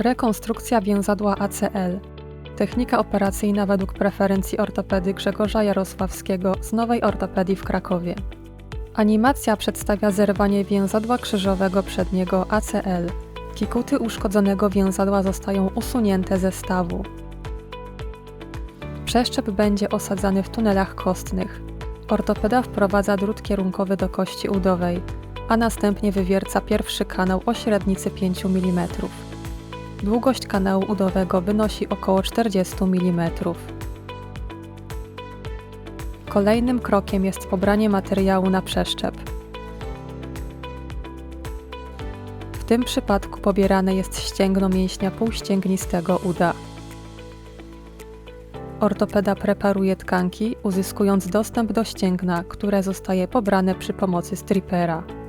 Rekonstrukcja więzadła ACL. Technika operacyjna według preferencji ortopedy Grzegorza Jarosławskiego z Nowej Ortopedii w Krakowie. Animacja przedstawia zerwanie więzadła krzyżowego przedniego ACL. Kikuty uszkodzonego więzadła zostają usunięte ze stawu. Przeszczep będzie osadzany w tunelach kostnych. Ortopeda wprowadza drut kierunkowy do kości udowej, a następnie wywierca pierwszy kanał o średnicy 5 mm. Długość kanału udowego wynosi około 40 mm. Kolejnym krokiem jest pobranie materiału na przeszczep. W tym przypadku pobierane jest ścięgno mięśnia półścięgnistego uda. Ortopeda preparuje tkanki, uzyskując dostęp do ścięgna, które zostaje pobrane przy pomocy stripera.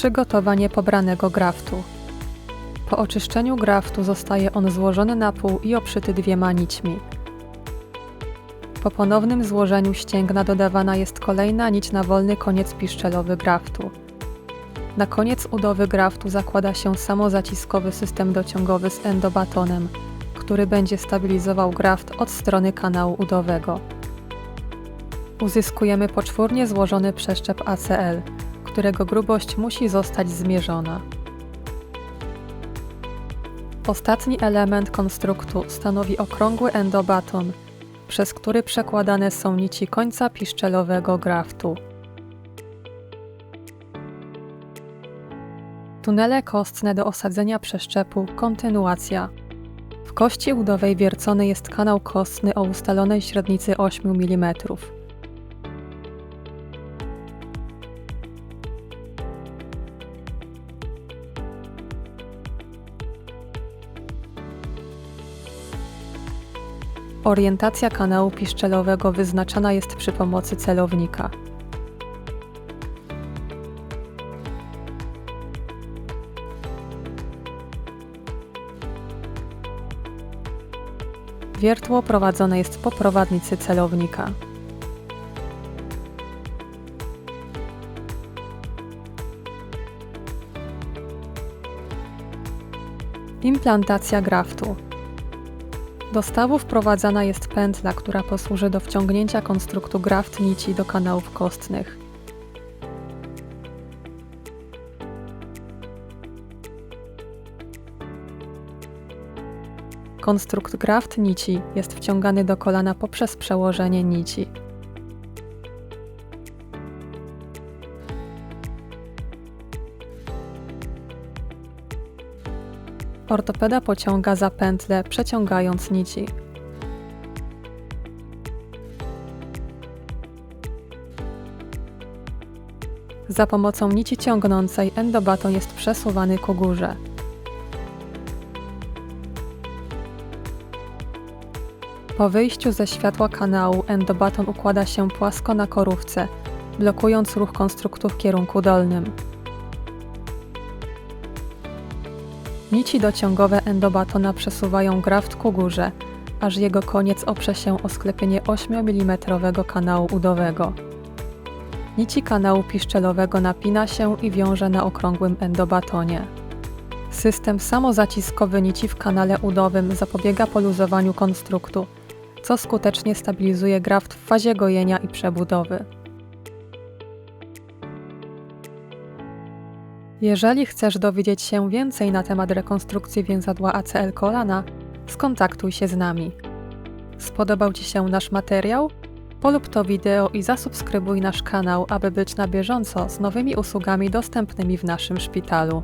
Przygotowanie pobranego graftu. Po oczyszczeniu graftu zostaje on złożony na pół i obszyty dwiema nićmi. Po ponownym złożeniu ścięgna dodawana jest kolejna nić na wolny koniec piszczelowy graftu. Na koniec udowy graftu zakłada się samozaciskowy system dociągowy z endobatonem, który będzie stabilizował graft od strony kanału udowego. Uzyskujemy poczwórnie złożony przeszczep ACL, którego grubość musi zostać zmierzona. Ostatni element konstruktu stanowi okrągły endobaton, przez który przekładane są nici końca piszczelowego graftu. Tunele kostne do osadzenia przeszczepu kontynuacja. W kości udowej wiercony jest kanał kostny o ustalonej średnicy 8 mm. Orientacja kanału piszczelowego wyznaczana jest przy pomocy celownika. Wiertło prowadzone jest po prowadnicy celownika. Implantacja graftu. Do stawu wprowadzana jest pętla, która posłuży do wciągnięcia konstruktu graft nici do kanałów kostnych. Konstrukt graft nici jest wciągany do kolana poprzez przełożenie nici. Ortopeda pociąga za pętlę, przeciągając nici. Za pomocą nici ciągnącej endobaton jest przesuwany ku górze. Po wyjściu ze światła kanału endobaton układa się płasko na korówce, blokując ruch konstruktu w kierunku dolnym. Nici dociągowe endobatona przesuwają graft ku górze, aż jego koniec oprze się o sklepienie 8 mm kanału udowego. Nici kanału piszczelowego napina się i wiąże na okrągłym endobatonie. System samozaciskowy nici w kanale udowym zapobiega poluzowaniu konstruktu, co skutecznie stabilizuje graft w fazie gojenia i przebudowy. Jeżeli chcesz dowiedzieć się więcej na temat rekonstrukcji więzadła ACL kolana, skontaktuj się z nami. Spodobał Ci się nasz materiał? Polub to wideo i zasubskrybuj nasz kanał, aby być na bieżąco z nowymi usługami dostępnymi w naszym szpitalu.